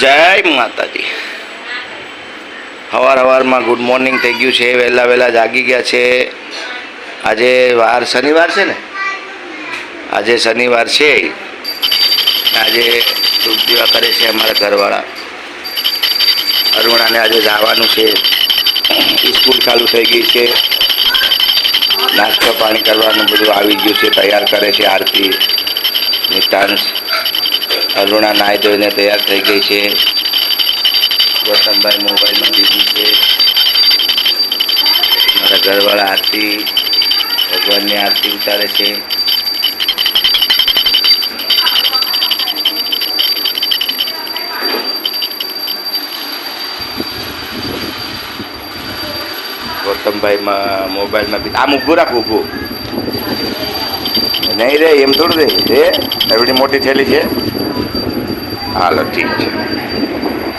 જય માતાજી. હવાર હવારમાં ગુડ મોર્નિંગ થઈ ગયું છે, વહેલા વહેલા જાગી ગયા છે. આજે વાર શનિવાર છે ને? આજે શનિવાર છે. આજે દુઃખ દીવા કરે છે અમારા ઘરવાળા. અરુણાને આજે જવાનું છે. સ્કૂલ ચાલુ થઈ ગઈ છે. નાસ્તો પાણી કરવાનું બધું આવી ગયું છે, તૈયાર કરે છે આરતી, નિતાંશ. અરુણા નાહી ધોઈને તૈયાર થઈ ગઈ છે. ગૌતમભાઈ મોબાઈલમાં બીજી છે. મારા ઘરવાળા આરતી, ભગવાનની આરતી ઉતારે છે. ગૌતમભાઈમાં મોબાઈલમાં આમ ઊભું રાખું, ઊભું. નહીં રે એમ થોડું રે રે એવડી મોટી થેલી છે. હાલો ઠીક છે.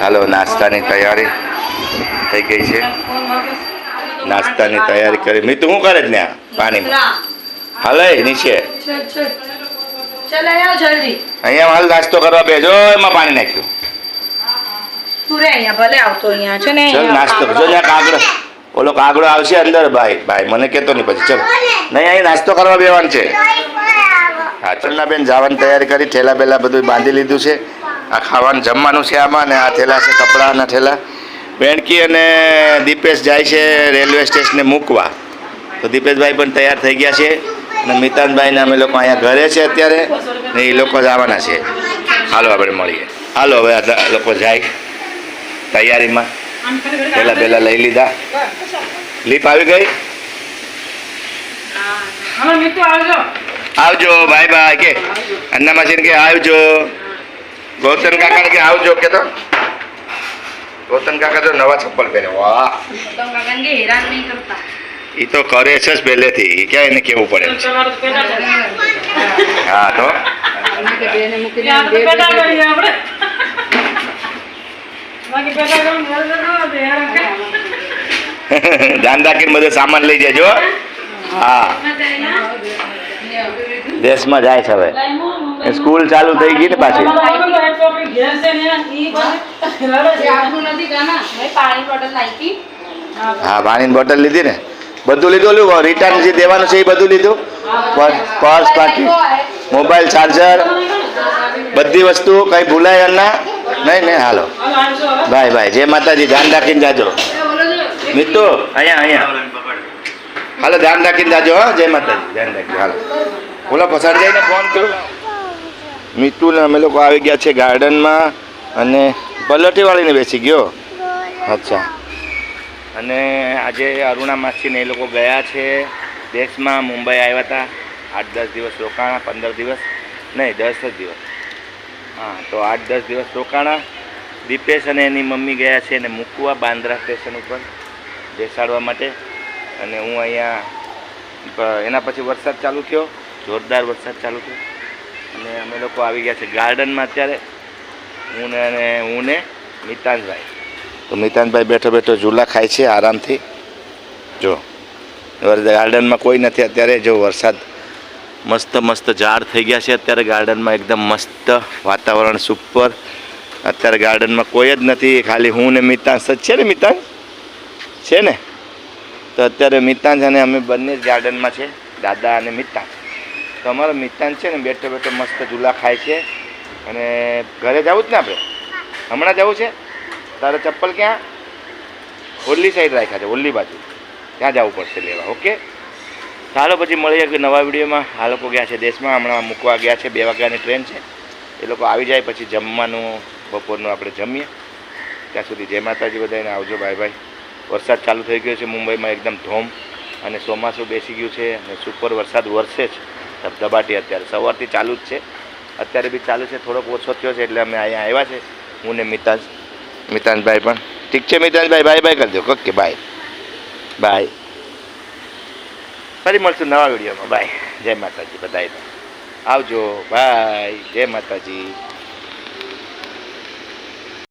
હાલો નાસ્તાની તૈયારી થઈ ગઈ છે. નાસ્તાની તૈયારી કરી. મિતુ શું કરે જ ત્યાં? પાણીમાં? હાલે નીચે. અહીંયા હાલ નાસ્તો કરવા બેજો. એમાં પાણી નાખ્યું. તું ચલ નાસ્તો જો ત્યાં કાગડો. ઓલો કાગડો આવશે અંદર. ભાઈ ભાઈ મને કહેતો નહીં પછી. ચલ. નહીં અહીં નાસ્તો કરવા બેવાનું છે. હા ચલના બેન જવાની તૈયારી કરી ઠેલા બેલા બધું બાંધી લીધું છે. આ ખાવાનું જમવાનું છે આમાં ને આ થેલા છે કપડાના થેલા. વેણકી અને દીપેશ જાય છે રેલવે સ્ટેશને મૂકવા. તો દીપેશભાઈ પણ તૈયાર થઈ ગયા છે અને મિતાનભાઈને અમે લોકો અહીંયા ઘરે છે અત્યારે ને એ લોકો જવાના છે. હાલો આપણે મળીએ. હાલો હવે આ લોકો જાય તૈયારીમાં. પેલા પેલા લઈ લીધા. લીપ આવી ગઈ? હા. મિત્રો આવજો. આવજો બાય બાય કે અન્ના માસીને કે આવજો. ગૌતમ કાકા કે આવજો કે તો ગૌતમ કાકા તો નવા ચપ્પલ પહેરે વાહ. એ તો કરે છે જ પહેલેથી. ઈ ક્યાં એને કેવું પડે? એમ છે હા તો? ધ્યાન રાખીને બધો સામાન લઈ જજો. હા. દેશમાં જાય છે હવે. સ્કૂલ ચાલુ થઈ ગઈ ને પાછી. હા, પાણીની બોટલ લીધી ને. બધું લીધું ઓલું રિટર્ન જે દેવાનું છે એ બધું લીધું. પર્સ પાકી મોબાઈલ ચાર્જર બધી વસ્તુ, કઈ ભૂલાય ના. નહીં નહીં, હાલો. ભાઈ ભાઈ, જય માતાજી, ધ્યાન રાખીને જાજો. મિત્રો અહીંયા અહીંયા. હાલો ધ્યાન રાખીને જાજો હા. જય માતાજી ધ્યાન રાખજો. હાલો. બોલો પસાર જઈને ફોન કરું. મિત્તુ ને અમે લોકો આવી ગયા છે ગાર્ડનમાં અને પલટીવાળીને બેસી ગયો. અચ્છા. અને આજે અરુણા માસીને એ લોકો ગયા છે દેશમાં મુંબઈ આવ્યા હતા. આઠ દસ દિવસ રોકાણા પંદર દિવસ નહીં દસ જ દિવસ. હા તો આઠ દસ દિવસ રોકાણા. દીપેશ અને એની મમ્મી ગયા છે એને મૂકવા બાંદ્રા સ્ટેશન ઉપર બેસાડવા માટે. અને હું અહીંયા એના પછી વરસાદ ચાલુ થયો, જોરદાર વરસાદ ચાલુ થયો. અને અમે લોકો આવી ગયા છે ગાર્ડનમાં અત્યારે, હું ને અને હું ને મિતાંશભાઈ તો મિતાંશભાઈ બેઠો બેઠો ઝૂલા ખાય છે આરામથી. જો ગાર્ડનમાં કોઈ નથી અત્યારે, જો વરસાદ મસ્ત મસ્ત ઝાડ થઈ ગયા છે અત્યારે ગાર્ડનમાં, એકદમ મસ્ત વાતાવરણ સુપર. અત્યારે ગાર્ડનમાં કોઈ જ નથી, ખાલી હું ને મિતાંશ જ છે ને મિતાંશ છે ને? તો અત્યારે મિતાંશ અને અમે બંને ગાર્ડનમાં છે, દાદા અને મિતાંશ તો અમારો મિતાંશ છે ને બેઠો બેઠો મસ્ત ઝૂલા ખાય છે અને ઘરે જવું જ ને આપણે? હમણાં જવું છે? તારે ચપ્પલ ક્યાં? ઓલી સાઈડ રાખ્યા છે, ઓલી બાજુ. ત્યાં જવું પડશે લેવા, ઓકે? ચાલો પછી મળીએ કે નવા વિડીયોમાં. આ લોકો ગયા છે દેશમાં, હમણાં મૂકવા ગયા છે, બે વાગ્યાની ટ્રેન છે. એ લોકો આવી જાય, પછી જમવાનું, બપોરનું આપણે જમીએ. ત્યાં સુધી જય માતાજી બધાને, આવજો બાય બાય વરસાદ ચાલુ થઈ ગયો છે, મુંબઈમાં એકદમ ધોમ અને ચોમાસું બેસી ગયું છે અને સુપર વરસાદ વરસે જ ધબધબાટી અત્યારે. સવારથી ચાલુ જ છે. અત્યારે બી ચાલુ છે, થોડોક ઓછો થયો છે એટલે અમે અહીંયા આવ્યા છે. હું ને મિતાંશ, મિતાંશભાઈ પણ. ઠીક છે મિતાંશભાઈ બાય બાય કરી દો. ઓકે બાય બાય ફરી મળશું નવા વિડીયોમાં. બાય જય માતાજી બધાય આવજો. બાય જય માતાજી.